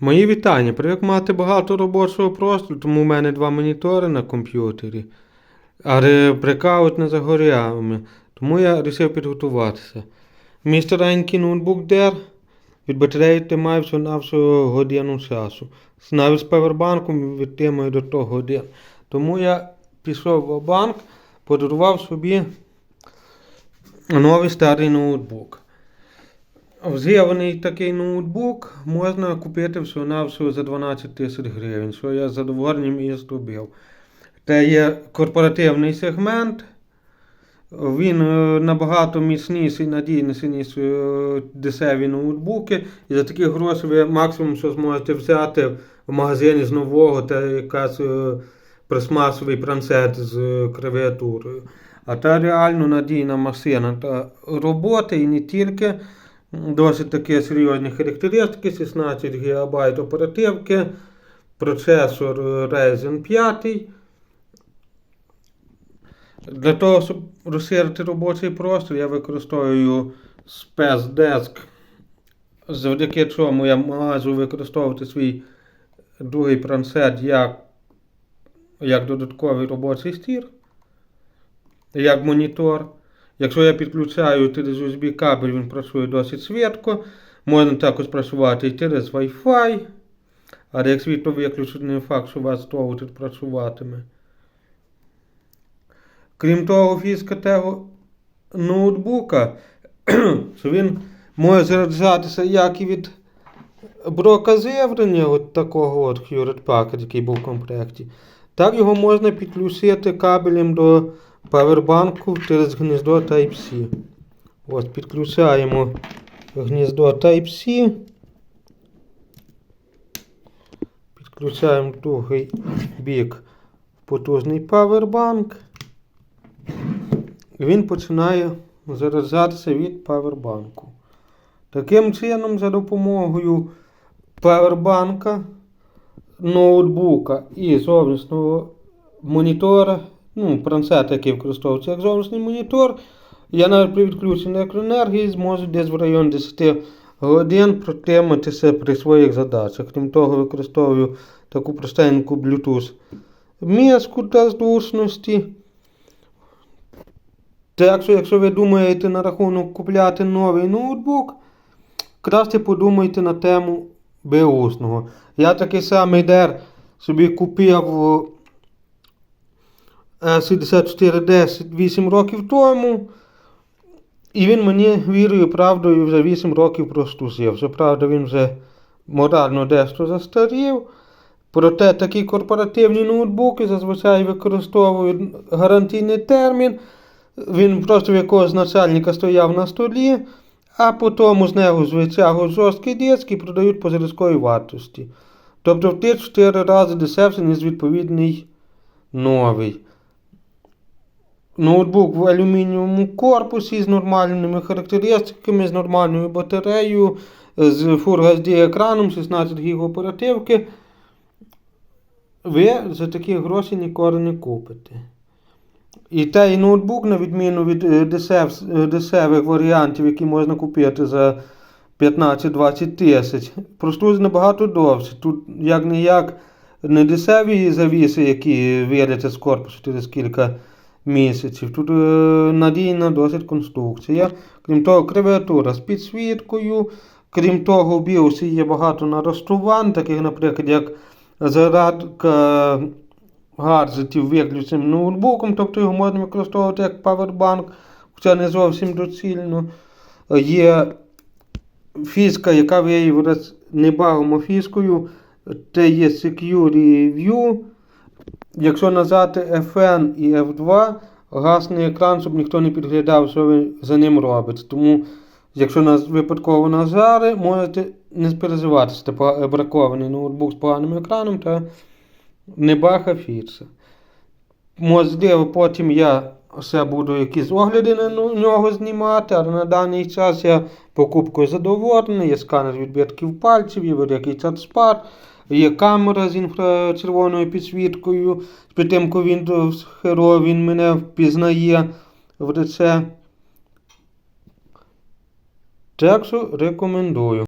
Мої вітання. Привик мати багато робочого простору, тому в мене два монітори на комп'ютері. Але брекаут не загоряв. Тому я вирішив підготуватися. Мій старенький ноутбук DER від батареї тримає всього на всього годину часу. Навіть з павербанком відтримує до того годин. Тому я пішов в банк, подарував собі новий старий ноутбук. З'явлений такий ноутбук можна купити всього на всього за 12 тисяч гривень, що я з задоволенням і зробив. Це є корпоративний сегмент. Він е, набагато міцніший, надійніший, ніж е, дешеві ноутбуки. І за такі гроші ви максимум, що зможете взяти в магазині з нового, це якась е, пластмасовий планшет з клавіатурою. А та реально надійна машина та роботи і не тільки. Досить такі серйозні характеристики, 16 ГБ оперативки, процесор Ryzen 5. Для того, щоб розширити робочий простір, я використовую SpaceDesk, завдяки чому я можу використовувати свій другий планшет як, як додатковий робочий стір, як монітор. Якщо я підключаю через USB кабель, він працює досить швидко. Можна також працювати і через Wi-Fi. Але як світло виключить, не факт, що у вас довго тут працюватиме. Крім того, фізика того ноутбука, що він може заряджатися як і від брока з'явлення, от такого от Hewlett Packard, який був в комплекті, так його можна підключити кабелем до павербанку через гніздо Type-C. Ось підключаємо гніздо Type-C. Підключаємо другий бік потужний павербанк. Він починає заряджатися від павербанку. Таким чином, за допомогою павербанка, ноутбука і зовнішнього монітора, ну, планшет, який використовується як зовнішній монітор, я навіть при відключенні електроенергії зможу десь в районі 10 годин протриматися при своїх задачах. Крім того, використовую таку простеньку Bluetooth міску для зручності. Так що, якщо ви думаєте на рахунок купляти новий ноутбук, краще подумайте на тему беушного. Я такий самий дер собі купив 6410 8 років тому. І він мені вірою, правдою вже 8 років прослужив. Щоправда, він вже морально дещо застарів. Проте такі корпоративні ноутбуки зазвичай використовують гарантійний термін. Він просто в якогось начальника стояв на столі, а потім з нього витягують жорсткий диск і продають по зразковій вартості. Тобто в 3-4 рази дешевше, ніж відповідний новий. Ноутбук в алюмінієвому корпусі з нормальними характеристиками, з нормальною батареєю, з Full HD екраном, 16 ГБ оперативки. Ви за такі гроші ніколи не купите. І той ноутбук, на відміну від е, дешев, е, дешевих варіантів, які можна купити за 15-20 тисяч, прослужить набагато довше. Тут як не як не дешеві завіси, які вийдете з корпусу через кілька місяців. Тут е, надійна досить конструкція. Крім того, клавіатура з підсвіткою. Крім того, в BIOS є багато налаштувань, таких, наприклад, як зарядка гаджетів виключним ноутбуком, тобто його можна використовувати як павербанк, хоча не зовсім доцільно. Є фіска, яка виявилась небагомо фіскою, це є Security View. Якщо нажати FN і F2, гасний екран, щоб ніхто не підглядав, що ви за ним робите. Тому, якщо нас випадково нажали, можете не переживати, що це бракований ноутбук з поганим екраном та не баха фіца. Можливо, потім я ще буду якісь огляди на нього знімати, але на даний час я покупкою задоволений, є сканер відбитків пальців, є великий чат-спад, є камера з інфрачервоною підсвіткою, з підтримкою Windows Hero він мене впізнає в рече. Так що рекомендую.